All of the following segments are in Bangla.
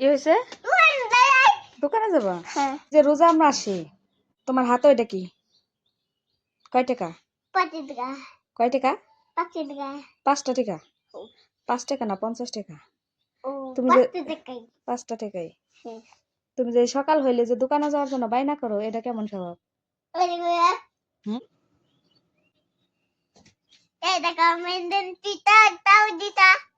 কি হয়েছে? দোকানে যাবা? হ্যাঁ। যে রোজা আমরা আসি তোমার হাতে ওইটা কি? কয় টাকা? কয় টাকা? পাঁচটা টাকা। পাঁচ টাকা? না পঞ্চাশ টাকা? তুমি যে- পাঁচটা টাকাই। হ্যাঁ। তুমি যে সকাল হইলে যে দোকানে যাওয়ার জন্য বাইনা করো এটা কেমন স্বভাব? হুম? এই দেখা মেন্ডেন পিতা তাও দিতা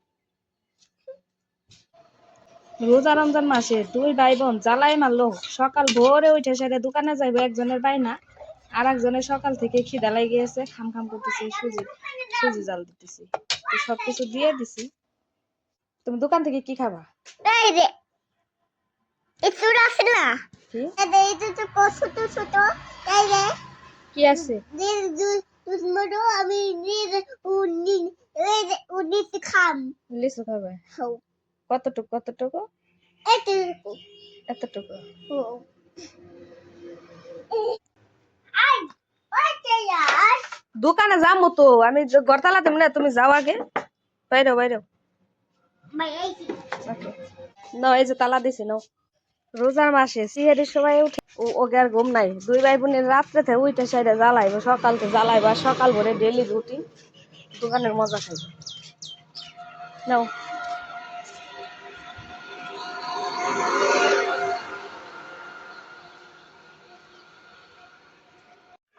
রোজা রমজান মাসে দুই ভাই বোন জ্বালাই মারলো। সকাল ভোরে উঠে সেটা দোকানে যাইবো একজনের বাইনা আর একজনের সকাল থেকে খিদা লাগে গিয়েছে খাম খাম করতেছি সুজি সুজি জাল দিতেছি। তো সবকিছু দিয়ে দিছি। তুমি দোকান থেকে কি খাবা? এই রে আছে না? এই যে তো ছোট ছোট এই রে কি আছে? দুসমটো আমি নিজ উনি এই যে উনি খাম। খাবে? কতটুকু কতটুকু? এতটুকু। এতটুকু। দোকানে যাব তো আমি গড়তালা দেব না তুমি যাও আগে। বাইরে বাইরে। না এই যে। তালা দিছি নাও। রোজার মাসে সিহারি সবাই উঠে ও ওকে আর ঘুম নাই। দুই ভাই বোনের রাত্রে থেকে উইটা সাইডে জ্বালাইবো সকালকে জ্বালাইবো সকাল ভরে ডেলি রুটি। দোকানের মজা খাইবো। নাও।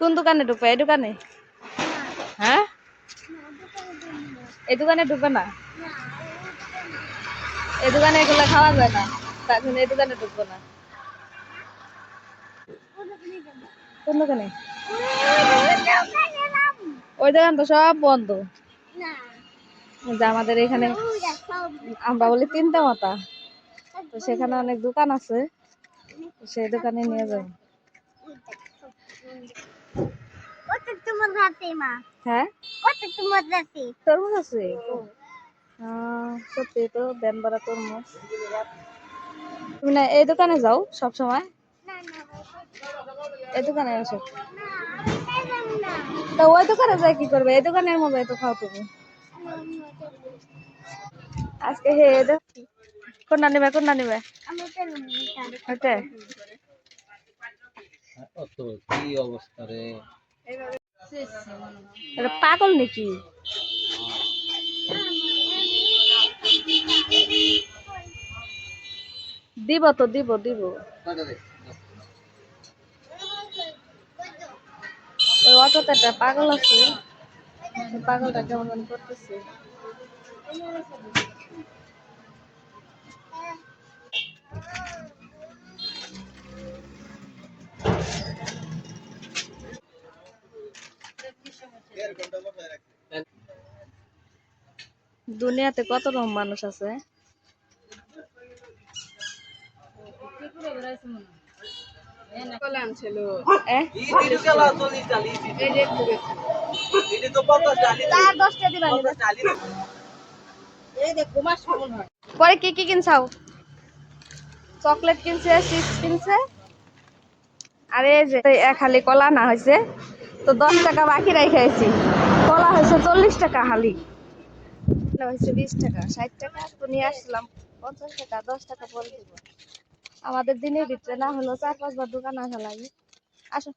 কোন দোকানে ঢুকবে? এই দোকানে? হ্যাঁ? এই দোকানে ঢুকবে না? এই দোকানে এগুলো খাওয়া যায় না। তার জন্য এই দোকানে ঢুকবো না। কোন দোকানে? ওই দোকান তো সব বন্ধ। যে আমাদের এখানে আমরা বলি তিনটা মাথা। তো সেখানে অনেক দোকান আছে। সেই দোকানে নিয়ে যাব। হ্যাঁ? তরমুজ আছে সত্যি তো তরমুজ তুমি না এই দোকানে যাও সব সময় না না এই দোকানে আসো না আমি পেলাম না। তো ওই দোকানে যাই কি করবে? এই দোকানের মজাই তো খাও তুমি। আজকে হে দে কোনটা নিবে কোনটা নিবে? ওটা কি অবস্থা রে? পাগল নাকি? দিব তো দিব দিব। ওই পাগল আছে। পাগলটা কেমন জানি করতেছে। দুনিয়াতে কত রকম মানুষ আছে। পরে কি কি কিনছাও? চকলেট কিনছে চিপস কিনছে। আর এই যে এক হালি কলা না হয়েছে। তো দশ টাকা বাকি রেখেছি কলা হয়েছে চল্লিশ টাকা হালি। এটা হয়েছে বিশ টাকা। ষাট টাকা তো নিয়ে আসলাম, পঞ্চাশ টাকা, দশ টাকা বলে দিব। আমাদের দিনের ভিতরে না হলো চার পাঁচবার দোকান আসা লাগে। আসো।